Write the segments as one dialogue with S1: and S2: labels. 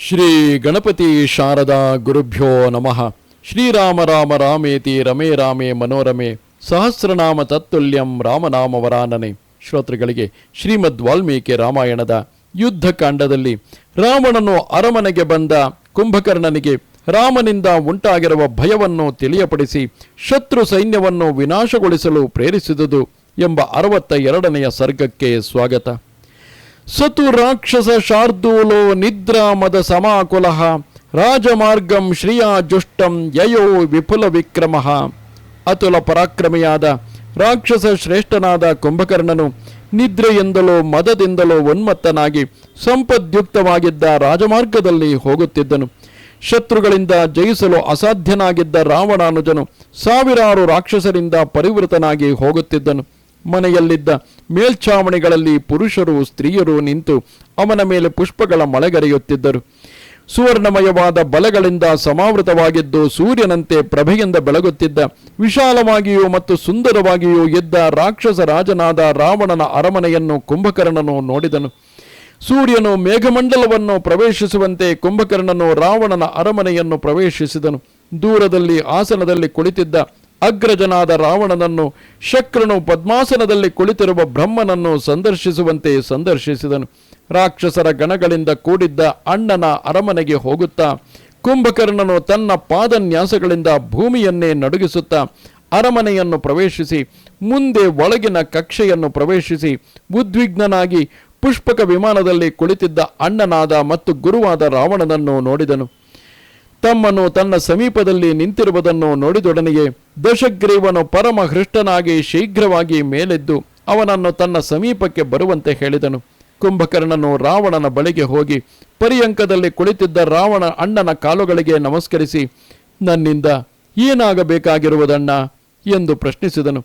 S1: ಶ್ರೀ ಗಣಪತಿ ಶಾರದಾ ಗುರುಭ್ಯೋ ನಮಃ. ಶ್ರೀರಾಮ ರಾಮ ರಾಮೇತಿ ರಮೇ ರಾಮೇ ಮನೋರಮೆ. ಸಹಸ್ರನಾಮ ತತ್ತುಲ್ಯಂ ರಾಮನಾಮವರಾನನೆ ಶ್ರೋತೃಗಳಿಗೆ ಶ್ರೀಮದ್ ವಾಲ್ಮೀಕಿ ರಾಮಾಯಣದ ಯುದ್ಧಕಾಂಡದಲ್ಲಿ ರಾವಣನು ಅರಮನೆಗೆ ಬಂದ ಕುಂಭಕರ್ಣನಿಗೆ ರಾಮನಿಂದ ಉಂಟಾಗಿರುವ ಭಯವನ್ನು ತಿಳಿಯಪಡಿಸಿ ಶತ್ರು ಸೈನ್ಯವನ್ನು ವಿನಾಶಗೊಳಿಸಲು ಪ್ರೇರಿಸಿದುದು ಎಂಬ ಅರವತ್ತ ಎರಡನೆಯ ಸರ್ಗಕ್ಕೆ ಸ್ವಾಗತ. ಸತು ರಾಕ್ಷಸ ಶಾರ್ದೂಲೋ ನಿದ್ರಾಮದ ಸಮಾಕುಲಃ ರಾಜಮಾರ್ಗಂ ಶ್ರಿಯಾ ಜುಷ್ಟಂ ಯಯೋ ವಿಪುಲ ವಿಕ್ರಮ. ಅತುಲ ಪರಾಕ್ರಮಿಯಾದ ರಾಕ್ಷಸ ಶ್ರೇಷ್ಠನಾದ ಕುಂಭಕರ್ಣನು ನಿದ್ರೆಯಿಂದಲೋ ಮದದಿಂದಲೋ ಉನ್ಮತ್ತನಾಗಿ ಸಂಪದ್ಯುಕ್ತವಾಗಿದ್ದ ರಾಜಮಾರ್ಗದಲ್ಲಿ ಹೋಗುತ್ತಿದ್ದನು. ಶತ್ರುಗಳಿಂದ ಜಯಿಸಲು ಅಸಾಧ್ಯನಾಗಿದ್ದ ರಾವಣಾನುಜನು ಸಾವಿರಾರು ರಾಕ್ಷಸರಿಂದ ಪರಿವೃತನಾಗಿ ಹೋಗುತ್ತಿದ್ದನು. ಮನೆಯಲ್ಲಿದ್ದ ಮೇಲ್ಛಾವಣಿಗಳಲ್ಲಿ ಪುರುಷರು, ಸ್ತ್ರೀಯರು ನಿಂತು ಅವನ ಮೇಲೆ ಪುಷ್ಪಗಳ ಮಳೆಗರೆಯುತ್ತಿದ್ದರು. ಸುವರ್ಣಮಯವಾದ ಬಲಗಳಿಂದ ಸಮಾವೃತವಾಗಿದ್ದು ಸೂರ್ಯನಂತೆ ಪ್ರಭೆಯಿಂದ ಬೆಳಗುತ್ತಿದ್ದ, ವಿಶಾಲವಾಗಿಯೂ ಮತ್ತು ಸುಂದರವಾಗಿಯೂ ಎದ್ದ ರಾಕ್ಷಸ ರಾಜನಾದ ರಾವಣನ ಅರಮನೆಯನ್ನು ಕುಂಭಕರ್ಣನು ನೋಡಿದನು. ಸೂರ್ಯನು ಮೇಘಮಂಡಲವನ್ನು ಪ್ರವೇಶಿಸುವಂತೆ ಕುಂಭಕರ್ಣನು ರಾವಣನ ಅರಮನೆಯನ್ನು ಪ್ರವೇಶಿಸಿದನು. ದೂರದಲ್ಲಿ ಆಸನದಲ್ಲಿ ಕುಳಿತಿದ್ದ ಅಗ್ರಜನಾದ ರಾವಣನನ್ನು ಶಕ್ರನು ಪದ್ಮಾಸನದಲ್ಲಿ ಕುಳಿತಿರುವ ಬ್ರಹ್ಮನನ್ನು ಸಂದರ್ಶಿಸುವಂತೆ ಸಂದರ್ಶಿಸಿದನು. ರಾಕ್ಷಸರ ಗಣಗಳಿಂದ ಕೂಡಿದ್ದ ಅಣ್ಣನ ಅರಮನೆಗೆ ಹೋಗುತ್ತಾ, ಕುಂಭಕರ್ಣನು ತನ್ನ ಪಾದನ್ಯಾಸಗಳಿಂದ ಭೂಮಿಯನ್ನೇ ನಡುಗಿಸುತ್ತಾ, ಅರಮನೆಯನ್ನು ಪ್ರವೇಶಿಸಿ, ಮುಂದೆ ಒಳಗಿನ ಕಕ್ಷೆಯನ್ನು ಪ್ರವೇಶಿಸಿ, ಉದ್ವಿಗ್ನನಾಗಿ ಪುಷ್ಪಕ ವಿಮಾನದಲ್ಲಿ ಕುಳಿತಿದ್ದ ಅಣ್ಣನಾದ ಮತ್ತು ಗುರುವಾದ ರಾವಣನನ್ನು ನೋಡಿದನು. ತಮ್ಮನು ತನ್ನ ಸಮೀಪದಲ್ಲಿ ನಿಂತಿರುವುದನ್ನು ನೋಡಿದೊಡನೆಯೇ ದಶಗ್ರೀವನು ಪರಮ ಹೃಷ್ಟನಾಗಿ ಶೀಘ್ರವಾಗಿ ಮೇಲೆದ್ದು ಅವನನ್ನು ತನ್ನ ಸಮೀಪಕ್ಕೆ ಬರುವಂತೆ ಹೇಳಿದನು. ಕುಂಭಕರ್ಣನು ರಾವಣನ ಬಳಿಗೆ ಹೋಗಿ ಪರ್ಯಂಕದಲ್ಲಿ ಕುಳಿತಿದ್ದ ರಾವಣ ಅಣ್ಣನ ಕಾಲುಗಳಿಗೆ ನಮಸ್ಕರಿಸಿ, ನನ್ನಿಂದ ಏನಾಗಬೇಕಾಗಿರುವುದಣ್ಣ? ಎಂದು ಪ್ರಶ್ನಿಸಿದನು.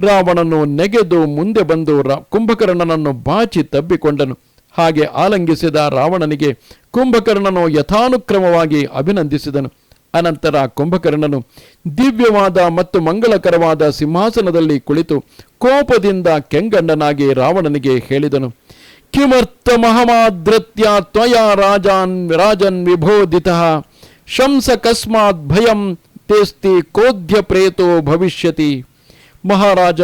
S1: ರಾವಣನು ನೆಗೆದು ಮುಂದೆ ಬಂದು ರಾ ಕುಂಭಕರ್ಣನನ್ನು ಬಾಚಿ ತಬ್ಬಿಕೊಂಡನು. ಹಾಗೆ ಆಲಂಗಿಸಿದ ರಾವಣನಿಗೆ ಕುಂಭಕರ್ಣನು ಯಥಾನುಕ್ರಮವಾಗಿ ಅಭಿನಂದಿಸಿದನು. ಅನಂತರ ಕುಂಭಕರ್ಣನು ದಿವ್ಯವಾದ ಮತ್ತು ಮಂಗಳಕರವಾದ ಸಿಂಹಾಸನದಲ್ಲಿ ಕುಳಿತು ಕೋಪದಿಂದ ಕೆಂಗಣ್ಣನಾಗಿ ರಾವಣನಿಗೆ ಹೇಳಿದನು, ಕಿಮರ್ಥ ಮಹಮಾದೃತ್ಯ ತ್ವಯ ರಾಜಾನ್ ರಾಜನ್ ವಿಭೋದಿತ ಶಂಸ ಕಸ್ಮಾತ್ ಭಯಂ ತೇಸ್ತಿ ಕೋಧ್ಯ ಪ್ರೇತೋ ಭವಿಷ್ಯತಿ. ಮಹಾರಾಜ,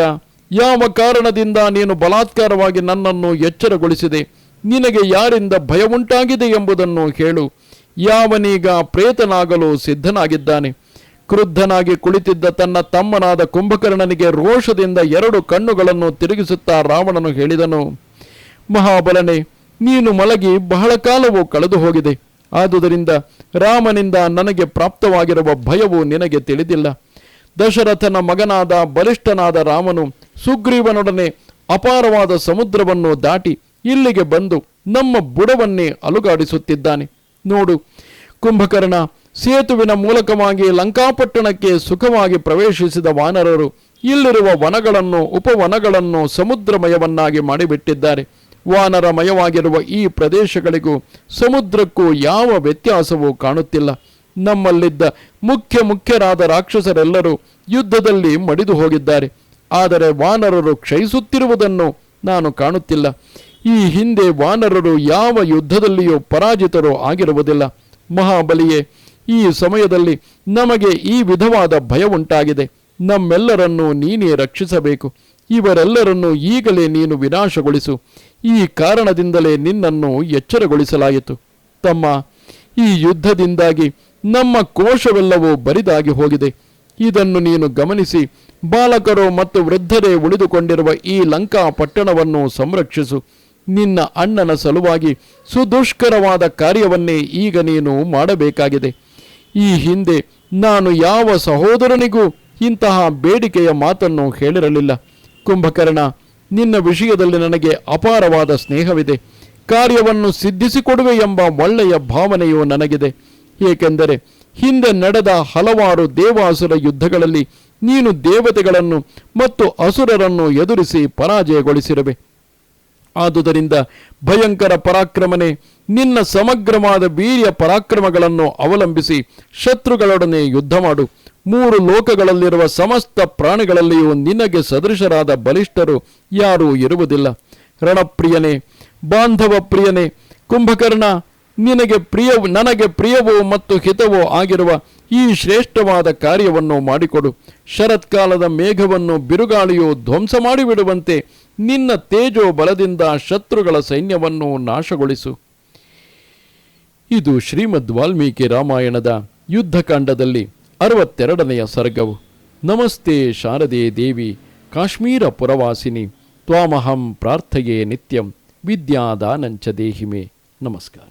S1: ಯಾವ ಕಾರಣದಿಂದ ನೀನು ಬಲಾತ್ಕಾರವಾಗಿ ನನ್ನನ್ನು ಎಚ್ಚರಗೊಳಿಸಿದೆ? ನಿನಗೆ ಯಾರಿಂದ ಭಯವುಂಟಾಗಿದೆ ಎಂಬುದನ್ನು ಹೇಳು. ಯಾವನೀಗ ಪ್ರೇತನಾಗಲು ಸಿದ್ಧನಾಗಿದ್ದಾನೆ. ಕ್ರುದ್ಧನಾಗಿ ಕುಳಿತಿದ್ದ ತನ್ನ ತಮ್ಮನಾದ ಕುಂಭಕರ್ಣನಿಗೆ ರೋಷದಿಂದ ಎರಡು ಕಣ್ಣುಗಳನ್ನು ತಿರುಗಿಸುತ್ತಾ ರಾವಣನು ಹೇಳಿದನು, ಮಹಾಬಲನೆ, ನೀನು ಮಲಗಿ ಬಹಳ ಕಾಲವು ಕಳೆದು ಹೋಗಿದೆ ಆದುದರಿಂದ ರಾಮನಿಂದ ನನಗೆ ಪ್ರಾಪ್ತವಾಗಿರುವ ಭಯವು ನಿನಗೆ ತಿಳಿದಿಲ್ಲ. ದಶರಥನ ಮಗನಾದ ಬಲಿಷ್ಠನಾದ ರಾಮನು ಸುಗ್ರೀವನೊಡನೆ ಅಪಾರವಾದ ಸಮುದ್ರವನ್ನು ದಾಟಿ ಇಲ್ಲಿಗೆ ಬಂದು ನಮ್ಮ ಬುಡವನ್ನೇ ಅಲುಗಾಡಿಸುತ್ತಿದ್ದಾನೆ. ನೋಡು, ಕುಂಭಕರ್ಣ, ಸೇತುವಿನ ಮೂಲಕವಾಗಿ ಲಂಕಾಪಟ್ಟಣಕ್ಕೆ ಸುಖವಾಗಿ ಪ್ರವೇಶಿಸಿದ ವಾನರರು ಇಲ್ಲಿರುವ ವನಗಳನ್ನು, ಉಪವನಗಳನ್ನು ಸಮುದ್ರಮಯವನ್ನಾಗಿ ಮಾಡಿಬಿಟ್ಟಿದ್ದಾರೆ. ವಾನರಮಯವಾಗಿರುವ ಈ ಪ್ರದೇಶಗಳಿಗೂ ಸಮುದ್ರಕ್ಕೂ ಯಾವ ವ್ಯತ್ಯಾಸವೂ ಕಾಣುತ್ತಿಲ್ಲ. ನಮ್ಮಲ್ಲಿದ್ದ ಮುಖ್ಯ ಮುಖ್ಯರಾದ ರಾಕ್ಷಸರೆಲ್ಲರೂ ಯುದ್ಧದಲ್ಲಿ ಮಡಿದು ಹೋಗಿದ್ದಾರೆ ಆದರೆ ವಾನರರು ಕ್ಷಯಿಸುತ್ತಿರುವುದನ್ನು ನಾನು ಕಾಣುತ್ತಿಲ್ಲ. ಈ ಹಿಂದೆ ವಾನರರು ಯಾವ ಯುದ್ಧದಲ್ಲಿಯೂ ಪರಾಜಿತರೋ ಆಗಿರುವುದಿಲ್ಲ. ಮಹಾಬಲಿಯೇ, ಈ ಸಮಯದಲ್ಲಿ ನಮಗೆ ಈ ವಿಧವಾದ ಭಯ ಉಂಟಾಗಿದೆ ನಮ್ಮೆಲ್ಲರನ್ನೂ ನೀನೇ ರಕ್ಷಿಸಬೇಕು. ಇವರೆಲ್ಲರನ್ನೂ ಈಗಲೇ ನೀನು ವಿನಾಶಗೊಳಿಸು. ಈ ಕಾರಣದಿಂದಲೇ ನಿನ್ನನ್ನು ಎಚ್ಚರಗೊಳಿಸಲಾಯಿತು. ತಮ್ಮ, ಈ ಯುದ್ಧದಿಂದಾಗಿ ನಮ್ಮ ಕೋಶವೆಲ್ಲವೂ ಬರಿದಾಗಿ ಹೋಗಿದೆ. ಇದನ್ನು ನೀನು ಗಮನಿಸಿ, ಬಾಲಕರು ಮತ್ತು ವೃದ್ಧರೇ ಉಳಿದುಕೊಂಡಿರುವ ಈ ಲಂಕಾ ಪಟ್ಟಣವನ್ನು ಸಂರಕ್ಷಿಸು. ನಿನ್ನ ಅಣ್ಣನ ಸಲುವಾಗಿ ಸುದುಷ್ಕರವಾದ ಕಾರ್ಯವನ್ನೇ ಈಗ ನೀನು ಮಾಡಬೇಕಾಗಿದೆ. ಈ ಹಿಂದೆ ನಾನು ಯಾವ ಸಹೋದರನಿಗೂ ಇಂತಹ ಬೇಡಿಕೆಯ ಮಾತನ್ನು ಹೇಳಿರಲಿಲ್ಲ. ಕುಂಭಕರ್ಣ, ನಿನ್ನ ವಿಷಯದಲ್ಲಿ ನನಗೆ ಅಪಾರವಾದ ಸ್ನೇಹವಿದೆ. ಕಾರ್ಯವನ್ನು ಸಿದ್ಧಿಸಿಕೊಡುವೆ ಎಂಬ ಒಳ್ಳೆಯ ಭಾವನೆಯು ನನಗಿದೆ. ಏಕೆಂದರೆ ಹಿಂದೆ ನಡೆದ ಹಲವಾರು ದೇವಾಸುರ ಯುದ್ಧಗಳಲ್ಲಿ ನೀನು ದೇವತೆಗಳನ್ನು ಮತ್ತು ಅಸುರರನ್ನು ಎದುರಿಸಿ ಪರಾಜಯಗೊಳಿಸಿರುವೆ. ಆದುದರಿಂದ ಭಯಂಕರ ಪರಾಕ್ರಮನೆ, ನಿನ್ನ ಸಮಗ್ರವಾದ ವೀರ್ಯ ಪರಾಕ್ರಮಗಳನ್ನು ಅವಲಂಬಿಸಿ ಶತ್ರುಗಳೊಡನೆ ಯುದ್ಧ ಮಾಡು. ಮೂರು ಲೋಕಗಳಲ್ಲಿರುವ ಸಮಸ್ತ ಪ್ರಾಣಿಗಳಲ್ಲಿಯೂ ನಿನಗೆ ಸದೃಶರಾದ ಬಲಿಷ್ಠರು ಯಾರೂ ಇರುವುದಿಲ್ಲ. ರಣಪ್ರಿಯನೇ, ಬಾಂಧವ ಪ್ರಿಯನೇ, ಕುಂಭಕರ್ಣ, ನಿನಗೆ ಪ್ರಿಯ ನನಗೆ ಪ್ರಿಯವೋ ಮತ್ತು ಹಿತವೋ ಆಗಿರುವ ಈ ಶ್ರೇಷ್ಠವಾದ ಕಾರ್ಯವನ್ನು ಮಾಡಿಕೊಡು. ಶರತ್ಕಾಲದ ಮೇಘವನ್ನು ಬಿರುಗಾಳಿಯು ಧ್ವಂಸ ಮಾಡಿಬಿಡುವಂತೆ ನಿನ್ನ ತೇಜೋ ಬಲದಿಂದ ಶತ್ರುಗಳ ಸೈನ್ಯವನ್ನು ನಾಶಗೊಳಿಸು. ಇದು ಶ್ರೀಮದ್ ವಾಲ್ಮೀಕಿ ರಾಮಾಯಣದ ಯುದ್ಧಕಾಂಡದಲ್ಲಿ ಅರವತ್ತೆರಡನೆಯ ಸರ್ಗವು. ನಮಸ್ತೆ ಶಾರದೆ ದೇವಿ, ಕಾಶ್ಮೀರ ಪುರವಾಸಿನಿ, ತ್ವಾಮಹಂ ಪ್ರಾರ್ಥಯೇ ನಿತ್ಯಂ, ವಿದ್ಯಾದಾನಂಚ ದೇಹಿಮೆ. ನಮಸ್ಕಾರ.